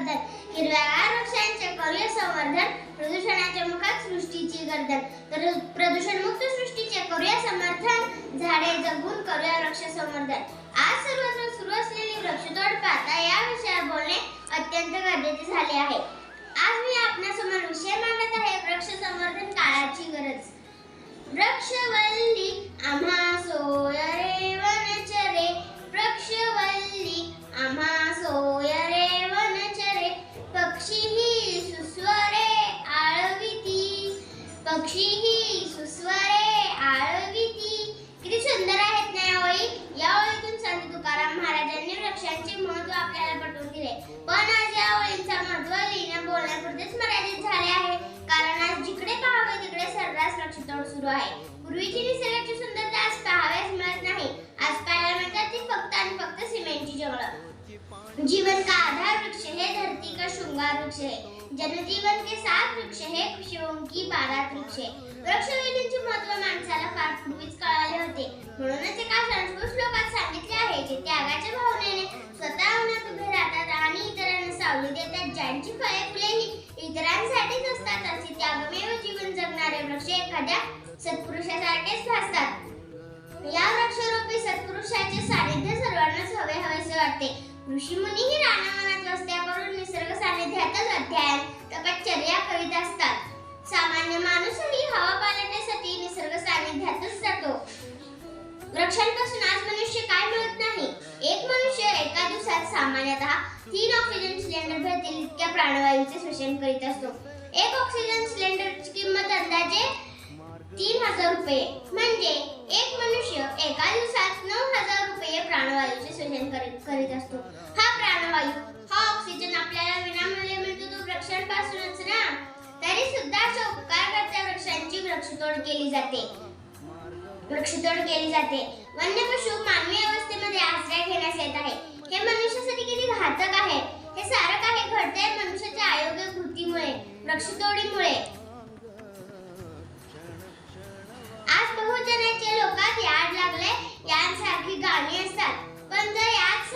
वर्धन हिरव्यागार वृक्षांचे करूया संवर्धन प्रदूषणाच्या मुखात सृष्टीची गर्दन. तर प्रदूषणमुक्त सृष्टीचे करूया समर्थन झाडे जगून करूया वृक्ष संवर्धन आज सर्वत्र सुरू असलेली वृक्षतोड पाहता या विषयावर बोलणे अत्यंत गरजेचे झाले आहे. आज मी आपणासमोर विषय मांडत आहे वृक्ष संवर्धन काळाची गरज. वृक्षवल्ली आम्हा पण आज या ओळींचा महत्त्व लिहिण्या बोलण्यापुरतेच मर्यादित झाले आहे. कारण आज जिकडे पाहावे तिकडे सर्रास वृक्षतोड सुरू आहे. पूर्वीची निसर्गाची सुंदरता आज पाहाव्यास मिळत नाही. आज पाहायला मिळतात ती फक्त आणि फक्त सिमेंटची जंगल. जीवन का आधार वृक्ष है धरती का श्रृंगार वृक्ष है? जनजीवन के साथ वृक्ष है खुशियों की बारात वृक्ष है. वृक्षवेलींचे महत्त्व माणसाला फार पूर्वीच कळाले होते. म्हणून लावली देतात ज्यांची फळे फुले ही इतरांसाठीच असतात असे त्यागमेव जीवन जगणारे वृक्ष एखाद्या सत्पुरुषासारखेच भासतात. या वृक्षारोपी सत्पुरुषाचे सानिध्य सर्वांनाच हवे हवेसे वाटते ऋषीमुनीही रानावनात सामान्यतः तीन ऑक्सिजन सिलेंडर भरतील इतक्या प्राणवायूचे शोषण करीत असतो. एक ऑक्सिजन सिलेंडरची किंमत अंदाजे तीन हजार रुपये. म्हणजे एक मनुष्य एका दिवसात नऊ हजार रुपये प्राणवायूचे शोषण करीत करीत असतो. हा प्राणवायू हा ऑक्सिजन आपल्याला विनामूल्य मिळतो तो वृक्षांपासूनच ना? तरी सुद्धा अशा उपकार करता वृक्षांची वृक्षतोड केली जाते. वृक्षतोड केली जाते. वन्य पशु मानवी अवस्थेमध्ये आश्रय घेण्यास घोडीमुळे आज बहुजनाचे लोकात याड लागले यांसारखी गाणी असतात. पण जर याच